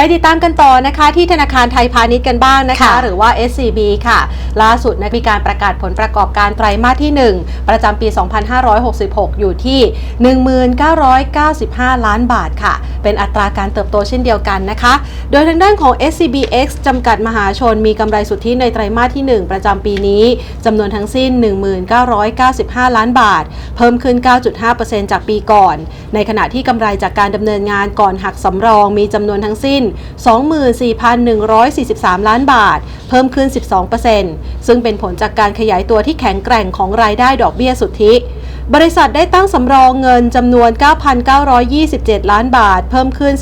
ไปติดตามกันต่อนะคะ ที่ธนาคารไทยพาณิชย์กันบ้างนะคะค่ะหรือว่า SCB ค่ะ ล่าสุดนะมีการประกาศผลประกอบการไตรมาสที่ 1 ประจำปี 2566 อยู่ที่ 1995 ล้านบาทค่ะ เป็นอัตราการเติบโตเช่นเดียวกันนะคะ โดยทางด้านของ SCBX จำกัดมหาชนมีกำไรสุทธิในไตรมาสที่ 1 ประจำปีนี้จำนวนทั้งสิ้น 1995 ล้านบาท เพิ่มขึ้น 9.5%จากปีก่อน ในขณะที่กำไรจากการดำเนินงานก่อนหักสำรองมีจำนวนทั้งสิ้น24,143 ล้านบาท เพิ่มขึ้น 12%ซึ่งเป็นผลจากการขยายตัวที่แข็งแกร่งของรายได้ดอกเบี้ยสุทธิ บริษัทได้ตั้งสำรองเงินจำนวน 9,927 ล้านบาท เพิ่มขึ้น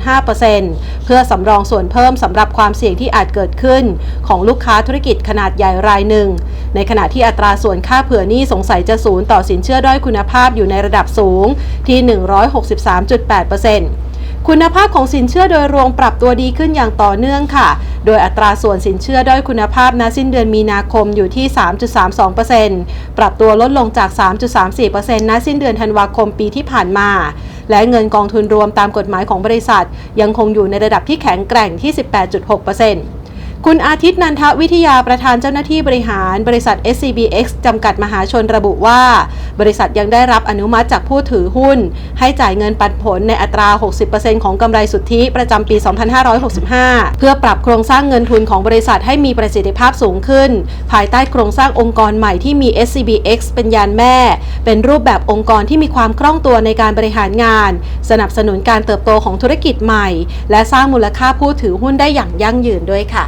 13.5%เพื่อสำรองส่วนเพิ่มสำหรับความเสี่ยงที่อาจเกิดขึ้น ของลูกค้าธุรกิจขนาดใหญ่รายหนึ่ง ในขณะที่อัตราส่วนค่าเผื่อหนี้สงสัยจะศูนย์ต่อสินเชื่อด้อยคุณภาพอยู่ในระดับสูงที่ 163.8% คุณภาพของสินเชื่อโดยรวมปรับตัวดีขึ้นอย่างต่อเนื่องค่ะ โดยอัตราส่วนสินเชื่อด้อยคุณภาพณสิ้นเดือนมีนาคมอยู่ที่ 3.32%ปรับตัวลดลงจาก 3.34%ณสิ้นเดือนธันวาคมปีที่ผ่านมา และเงินกองทุนรวมตามกฎหมายของบริษัท ยังคงอยู่ในระดับที่แข็งแกร่งที่ 18.6% คุณอาทิตย์นันทวิทยาประธานเจ้าหน้าที่บริหารบริษัท SCBX จำกัดมหาชนระบุว่า บริษัทยังได้รับอนุมัติจากผู้ถือหุ้น ให้จ่ายเงินปันผลในอัตรา 60%ของกำไรสุทธิประจำปี 2565 เพื่อปรับโครงสร้างเงินทุนของบริษัทให้มีประสิทธิภาพสูงขึ้น ภายใต้โครงสร้างองค์กรใหม่ที่มี SCBX เป็นยานแม่ เป็นรูปแบบองค์กรที่มีความคล่องตัวในการบริหารงาน สนับสนุนการเติบโตของธุรกิจใหม่ และสร้างมูลค่าผู้ถือหุ้นได้อย่างยั่งยืนด้วยค่ะ